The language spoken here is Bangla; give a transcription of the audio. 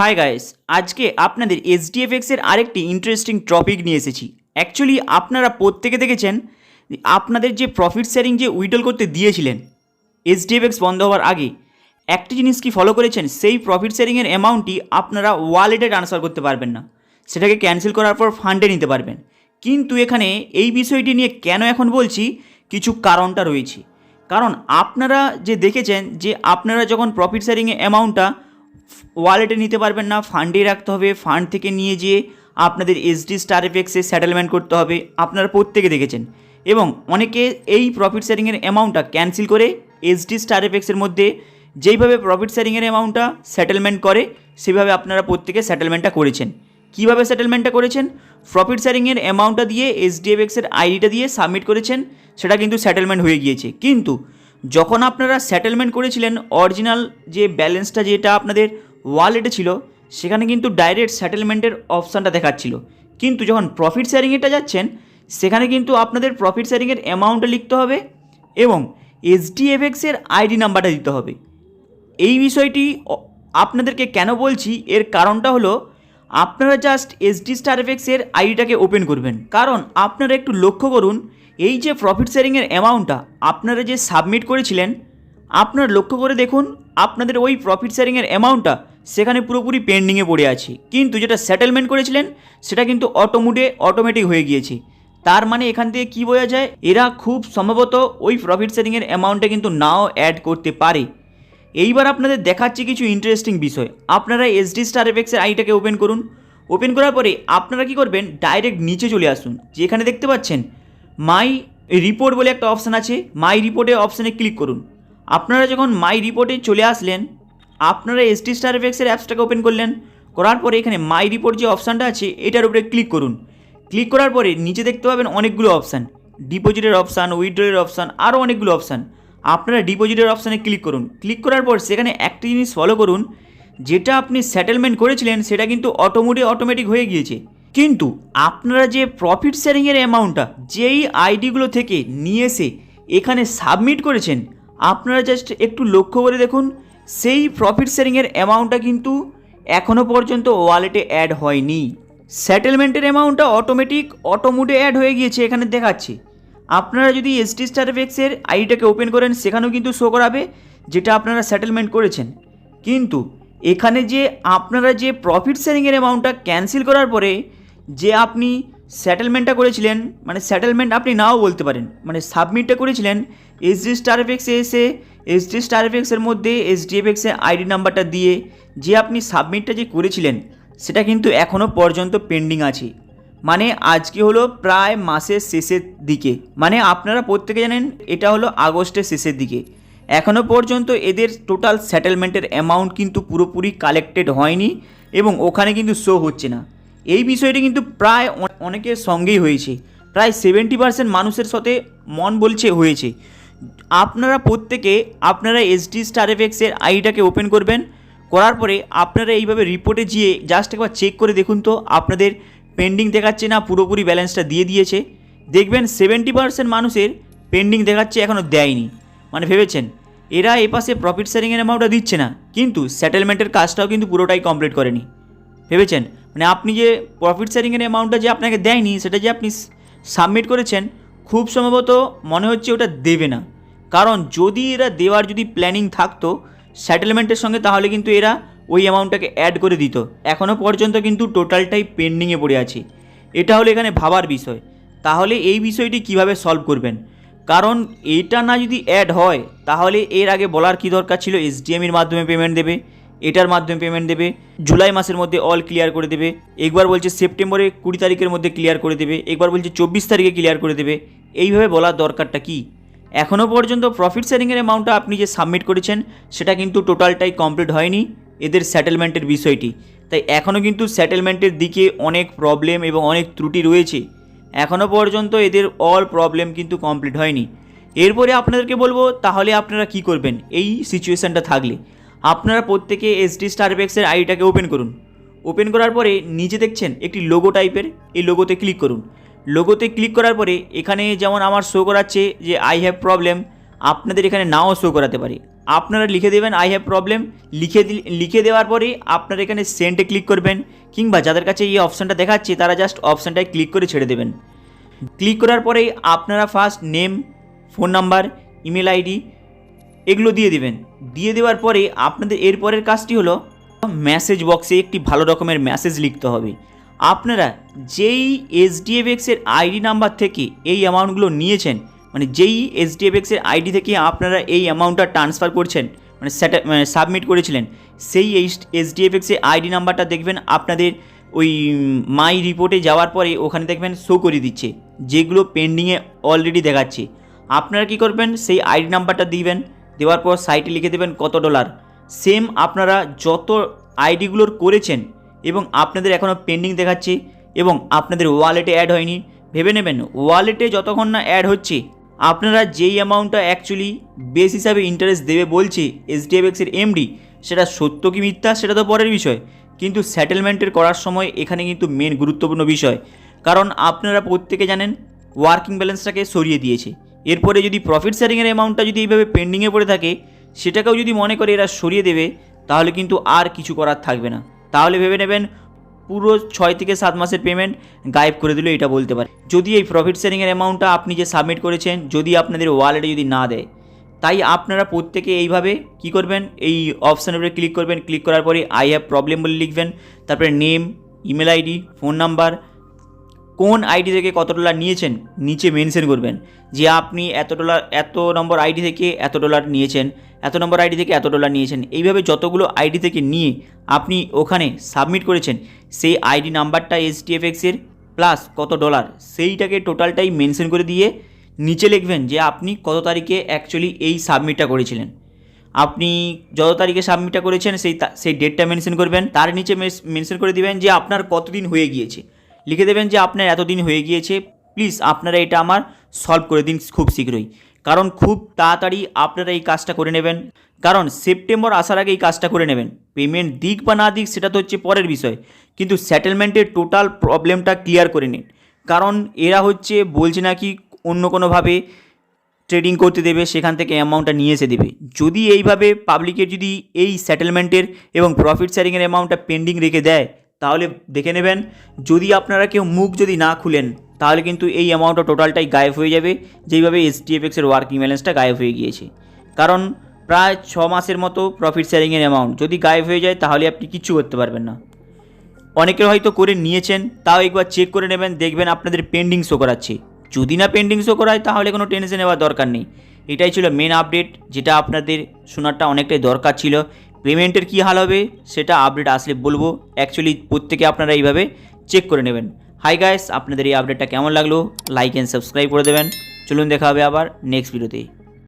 হাই গাইস আজকে আপনাদের এসডিএফএক্স এর আরেকটি ইন্টারেস্টিং টপিক নিয়ে এসেছি। অ্যাকচুয়ালি আপনারা প্রত্যেকে দেখেছেন আপনাদের যে প্রফিট শেয়ারিং যে উইডল করতে দিয়েছিলেন এসডিএফএক্স বন্ধ হওয়ার আগে, একটি জিনিস কি ফলো করেছেন? সেই প্রফিট শেয়ারিংয়ের অ্যামাউন্টটি আপনারা ওয়ালেটে ট্রান্সফার করতে পারবেন না। সেটাকে ক্যান্সেল করার পর ফান্ডে নিতে পারবেন। কিন্তু এখানে এই বিষয়টি নিয়ে কেন এখন বলছি, কিছু কারণটা রয়েছে। কারণ আপনারা যে দেখেছেন যে আপনারা যখন প্রফিট শেয়ারিংয়ে অ্যামাউন্টটা ওয়ালেটে নিতে পারবেন না ফান্ডে রাখতে হবে ফান্ড থেকে নিয়ে যেয়ে আপনাদের এসডি স্টার এফেক্সে সেটেলমেন্ট করতে হবে, আপনারা প্রত্যেকে দেখেছেন। এবং অনেকে এই প্রফিট শেয়ারিংয়ের অ্যামাউন্টটা ক্যান্সেল করে এসডি স্টার এফেক্সের মধ্যে যেইভাবে প্রফিট শেয়ারিংয়ের অ্যামাউন্টটা সেটেলমেন্ট করে, সেভাবে আপনারা প্রত্যেকে সেটেলমেন্টটা করেছেন। কীভাবে সেটেলমেন্টটা করেছেন? প্রফিট শেয়ারিংয়ের অ্যামাউন্টটা দিয়ে এসডিএফএক্সের আইডিটা দিয়ে সাবমিট করেছেন, সেটা কিন্তু সেটেলমেন্ট হয়ে গিয়েছে। কিন্তু যখন আপনারা সেটেলমেন্ট করেছিলেন অরিজিনাল যে ব্যালেন্সটা যেটা আপনাদের ওয়ালেটে ছিল, সেখানে কিন্তু ডাইরেক্ট সেটেলমেন্টের অপশানটা দেখাচ্ছিল। কিন্তু যখন প্রফিট শেয়ারিংয়েটা যাচ্ছেন, সেখানে কিন্তু আপনাদের প্রফিট শেয়ারিংয়ের অ্যামাউন্টটা লিখতে হবে এবং এসডিএফএক্সের আইডি নাম্বারটা দিতে হবে। এই বিষয়টি আপনাদেরকে কেন বলছি? এর কারণটা হলো, আপনারা জাস্ট এসডি স্টার এফেক্সের আইডিটাকে ওপেন করবেন। কারণ আপনারা একটু লক্ষ্য করুন এই যে প্রফিট শেয়ারিংয়ের অ্যামাউন্টটা আপনারা যে সাবমিট করেছিলেন, আপনারা লক্ষ্য করে দেখুন, আপনাদের ওই প্রফিট শেয়ারিংয়ের অ্যামাউন্টটা সেখানে পুরোপুরি পেন্ডিংয়ে পড়ে আছে। কিন্তু যেটা সেটেলমেন্ট করেছিলেন, সেটা কিন্তু অটোমোটে অটোমেটিক হয়ে গিয়েছে। তার মানে এখান থেকে কী বোঝা যায়, এরা খুব সম্ভবত ওই প্রফিট শেয়ারিংয়ের অ্যামাউন্টটা কিন্তু নাও অ্যাড করতে পারে। এইবার আপনাদের দেখাচ্ছি কিছু ইন্টারেস্টিং বিষয়। আপনারা এসডি স্টার এফেক্সের আইটাকে ওপেন করুন। ওপেন করার পরে আপনারা কি করবেন ডাইরেক্ট নিচে চলে আসুন। যেখানে দেখতে পাচ্ছেন মাই রিপোর্ট বলে একটা অপশান আছে। মাই রিপোর্টে অপশানে ক্লিক করুন। আপনারা যখন মাই রিপোর্টে চলে আসলেন, আপনারা এসডি স্টার এফেক্সের অ্যাপসটাকে ওপেন করলেন। করার পরে এখানে মাই রিপোর্ট যে অপশানটা আছে, এটার উপরে ক্লিক করুন। ক্লিক করার পরে নিচে দেখতে পাবেন অনেকগুলো অপশান ডিপোজিটের অপশান উইথড্রয়ের অপশান আরও অনেকগুলো অপশান আপনারা ডিপোজিটের অপশানে ক্লিক করুন। ক্লিক করার পর সেখানে একটা জিনিস ফলো করুন, যেটা আপনি সেটেলমেন্ট করেছিলেন, সেটা কিন্তু অটোমোটে অটোমেটিক হয়ে গিয়েছে। কিন্তু আপনারা যে প্রফিট শেয়ারিংয়ের অ্যামাউন্টটা যেই আইডিগুলো থেকে নিয়ে এসে এখানে সাবমিট করেছেন, আপনারা জাস্ট একটু লক্ষ্য করে দেখুন, সেই প্রফিট শেয়ারিংয়ের অ্যামাউন্টটা কিন্তু এখনও পর্যন্ত ওয়ালেটে অ্যাড হয়নি। সেটেলমেন্টের অ্যামাউন্টটা অটোমেটিক অটোমোডে অ্যাড হয়ে গিয়েছে, এখানে দেখাচ্ছে। আপনারা যদি এসটি স্টার এফেক্সের আইডিটাকে ওপেন করেন, সেখানেও কিন্তু শো করাবে, যেটা আপনারা সেটেলমেন্ট করেছেন। কিন্তু এখানে যে আপনারা যে প্রফিট শেয়ারিংয়ের অ্যামাউন্টটা ক্যান্সেল করার পরে যে আপনি সেটেলমেন্টটা করেছিলেন মানে সেটেলমেন্ট আপনি নাও বলতে পারেন মানে সাবমিটটা করেছিলেন এসডি স্টার এফেক্সে এসে এসডি স্টার এফেক্সের মধ্যে এসডিএফএক্সের আইডি নাম্বারটা দিয়ে যে আপনি সাবমিটটা যে করেছিলেন, সেটা কিন্তু এখনও পর্যন্ত পেন্ডিং আছে। মানে আজকে হলো প্রায় মাসের শেষের দিকে। মানে আপনারা প্রত্যেকে জানেন, এটা হলো আগস্টের শেষের দিকে। এখনও পর্যন্ত এদের টোটাল সেটেলমেন্টের অ্যামাউন্ট কিন্তু পুরোপুরি কালেক্টেড হয়নি এবং ওখানে কিন্তু শো হচ্ছে না। এই বিষয়টি কিন্তু প্রায় অনেকের সঙ্গেই হয়েছে। প্রায় সেভেন্টি পার্সেন্ট মানুষের সাথে মন বলছে হয়েছে। আপনারা প্রত্যেকে আপনারা এসডি স্টার এফেক্সের আইডিটাকে ওপেন করবেন। করার পরে আপনারা এইভাবে রিপোর্টে গিয়ে জাস্ট একবার চেক করে দেখুন তো, আপনাদের পেন্ডিং দেখাচ্ছে না, পুরোপুরি ব্যালেন্সটা দিয়ে দিয়েছে। দেখবেন সেভেন্টি পার্সেন্ট মানুষের পেন্ডিং দেখাচ্ছে এখনও দেয়নি। মানে ভেবেছেন, এরা এপাশে প্রফিট শেয়ারিংয়ের অ্যামাউন্টটা দিচ্ছে না। কিন্তু সেটেলমেন্টের কাজটাও কিন্তু পুরোটাই কমপ্লিট করেনি। ভেবেছেন? মানে আপনি যে প্রফিট শেয়ারিংয়ের অ্যামাউন্টটা যে আপনাকে দেয়নি, সেটা যে আপনি সাবমিট করেছেন, খুব সম্ভবত মনে হচ্ছে ওটা দেবে না। কারণ যদি এরা দেওয়ার যদি প্ল্যানিং থাকতো সেটেলমেন্টের সঙ্গে তাহলে কিন্তু এরা ওই অ্যামাউন্টটাকে অ্যাড করে দিত। এখনও পর্যন্ত কিন্তু টোটালটাই পেন্ডিংয়ে পড়ে আছে। এটা হলো এখানে ভাবার বিষয়। তাহলে এই বিষয়টি কীভাবে সলভ করবেন? কারণ এটা না যদি অ্যাড হয়, তাহলে এর আগে বলার কি দরকার ছিল? এসডিএমের মাধ্যমে পেমেন্ট দেবে। এটার মাধ্যমে পেমেন্ট দেবে, জুলাই মাসের মধ্যে অল ক্লিয়ার করে দেবে, একবার বলছে সেপ্টেম্বরে কুড়ি তারিখের মধ্যে ক্লিয়ার করে দেবে, একবার বলছে চব্বিশ তারিখে ক্লিয়ার করে দেবে, এইভাবে বলার দরকারটা কি? এখনও পর্যন্ত প্রফিট শেয়ারিংয়ের অ্যামাউন্টটা আপনি যে সাবমিট করেছেন, সেটা কিন্তু টোটালটাই কমপ্লিট হয়নি, এদের সেটেলমেন্টের বিষয়টি। তাই এখনও কিন্তু সেটেলমেন্টের দিকে অনেক প্রবলেম এবং অনেক ত্রুটি রয়েছে। এখনও পর্যন্ত এদের অল প্রবলেম কিন্তু কমপ্লিট হয়নি। এরপরে আপনাদেরকে বলব, তাহলে আপনারা কি করবেন? এই সিচুয়েশানটা থাকলে। আপনারা প্রত্যেকে এসডি স্টার এফেক্সের আইডিটাকে ওপেন করুন। ওপেন করার পরে নিচে দেখছেন একটি লোগো টাইপের এই লোগোতে ক্লিক করুন। লোগোতে ক্লিক করার পরে এখানে যেমন আমার শো করাচ্ছে যে আই হ্যাভ প্রবলেম আপনাদের এখানে নাও শো করাতে পারে। আপনারা লিখে দেবেন আই হ্যাভ প্রবলেম লিখে লিখে দেওয়ার পরে আপনারা এখানে সেন্টে ক্লিক করবেন, কিংবা যাদের কাছে এই অপশানটা দেখাচ্ছে, তারা জাস্ট অপশানটায় ক্লিক করে ছেড়ে দেবেন। ক্লিক করার পরেই আপনারা first name phone number email ID এগুলো দিয়ে দিবেন। দিয়ে দেওয়ার পরে আপনাদের এরপরের কাজটি হলো মেসেজ বক্সে একটি ভালো রকমের মেসেজ লিখতে হবে। আপনারা যেই এসডিএফএক্সের আইডি নাম্বার থেকে এই অ্যামাউন্টগুলো নিয়েছেন মানে যেই এসডিএফএক্সের আইডি থেকে আপনারা এই অ্যামাউন্টটা ট্রান্সফার করছেন মানে মানে সাবমিট করেছিলেন, সেই এসডিএফএক্সের আইডি নাম্বারটা দেখবেন আপনাদের ওই মাই রিপোর্টে যাওয়ার পরে ওখানে দেখবেন শো করে দিচ্ছে, যেগুলো পেন্ডিংয়ে অলরেডি দেখাচ্ছে। আপনারা কি করবেন? সেই আইডি নাম্বারটা দিবেন দেওয়ার পর সাইটে লিখে দেবেন কত ডলার। সেম আপনারা যত আইডিগুলোর করেছেন এবং আপনাদের এখনও পেন্ডিং দেখাচ্ছে এবং আপনাদের ওয়ালেটে অ্যাড হয়নি, ভেবে নেবেন, ওয়ালেটে যতক্ষণ না অ্যাড হচ্ছে, আপনারা যেই অ্যামাউন্টটা অ্যাকচুয়ালি বেস হিসাবে ইন্টারেস্ট দেবে বলছে এইচডিএফএক্সের এমডি সেটা সত্য কি মিথ্যা সেটা তো পরের বিষয়। কিন্তু সেটেলমেন্টের করার সময় এখানে কিন্তু মেন গুরুত্বপূর্ণ বিষয়, কারণ আপনারা প্রত্যেকে জানেন ওয়ার্কিং ব্যালেন্সটাকে সরিয়ে দিয়েছে। এরপরে যদি প্রফিট শেয়ারিংয়ের অ্যামাউন্টটা যদি এইভাবে পেন্ডিংয়ে পড়ে থাকে, সেটাকেও যদি মনে করে এরা সরিয়ে দেবে, তাহলে কিন্তু আর কিছু করার থাকবে না। তাহলে ভেবে নেবেন, পুরো ছয় থেকে সাত মাসের পেমেন্ট গায়েব করে দিল এটা বলতে পারে। যদি এই প্রফিট শেয়ারিংয়ের অ্যামাউন্টটা আপনি যে সাবমিট করেছেন, যদি আপনাদের ওয়ালেটে যদি না দেয়, তাই আপনারা প্রত্যেকে এইভাবে কি করবেন? এই অপশানের উপরে ক্লিক করবেন। ক্লিক করার পরে আই হ্যাভ প্রবলেম বলে লিখবেন। তারপরে name email ID phone number কোন আইডি থেকে কত ডলার নিয়েছেন, নিচে মেনশন করবেন। যে আপনি এত ডলার এত নম্বর আইডি থেকে এত ডলার নিয়েছেন, এত নম্বর আইডি থেকে এত ডলার নিয়েছেন। এইভাবে যতগুলো আইডি থেকে নিয়ে আপনি ওখানে সাবমিট করেছেন, সেই আইডি নাম্বারটা এসটিএফএক্সের প্লাস কত ডলার সেইটাকে টোটালটাই মেনশন করে দিয়ে নিচে লিখবেন যে আপনি কত তারিখে অ্যাকচুয়ালি এই সাবমিটটা করেছিলেন। আপনি যত তারিখে সাবমিটটা করেছেন, সেই সেই ডেটটা মেনশন করবেন। তার নিচে মেনশন করে দিবেন যে আপনার কতদিন হয়ে গিয়েছে। লিখে দেবেন যে আপনার এতদিন হয়ে গিয়েছে প্লিজ আপনারা এটা আমার সলভ করে দিন খুব শীঘ্রই। কারণ খুব তাড়াতাড়ি আপনারা এই কাজটা করে নেবেন। কারণ সেপ্টেম্বর আসার আগে এই কাজটা করে নেবেন। পেমেন্ট দিক বা না দিক সেটা তো হচ্ছে পরের বিষয়। কিন্তু সেটেলমেন্টের টোটাল প্রবলেমটা ক্লিয়ার করে নিন। কারণ এরা হচ্ছে বলছে নাকি অন্য কোনোভাবে ট্রেডিং করতে দেবে, সেখান থেকে অ্যামাউন্টটা নিয়ে এসে দেবে। যদি এইভাবে পাবলিকের যদি এই সেটেলমেন্টের এবং প্রফিট শেয়ারিংয়ের অ্যামাউন্টটা পেন্ডিং রেখে দেয় তাহলে দেখে নেবেন, যদি আপনারা কেউ মুখ যদি না খুলেন, তাহলে কিন্তু এই অ্যামাউন্টটা টোটালটাই গায়েব হয়ে যাবে যেইভাবে এসটিএফএক্সের ওয়ার্কিং ব্যালেন্সটা গায়েব হয়ে গিয়েছে। কারণ প্রায় ছ মাসের মতো প্রফিট শেয়ারিংয়ের অ্যামাউন্ট যদি গায়েব হয়ে যায়, তাহলে আপনি কিচ্ছু করতে পারবেন না। অনেকের হয়তো করে নিয়েছেন, তাও একবার চেক করে নেবেন, দেখবেন আপনাদের পেন্ডিং শো করাচ্ছে। যদি না পেন্ডিং শো করায়, তাহলে কোনো টেনশন নেওয়ার দরকার নেই। এটাই ছিল মেন আপডেট যেটা আপনাদের শোনারটা অনেকটাই দরকার ছিল। পেমেন্টের কী হাল হবে সেটা আপডেট আসলে বলব। অ্যাকচুয়ালি প্রত্যেকে আপনারা এইভাবে চেক করে নেবেন। হাই গাইস আপনাদের এই আপডেটটা কেমন লাগল? লাইক অ্যান্ড সাবস্ক্রাইব করে দেবেন। চলুন দেখা হবে আবার নেক্সট ভিডিওতে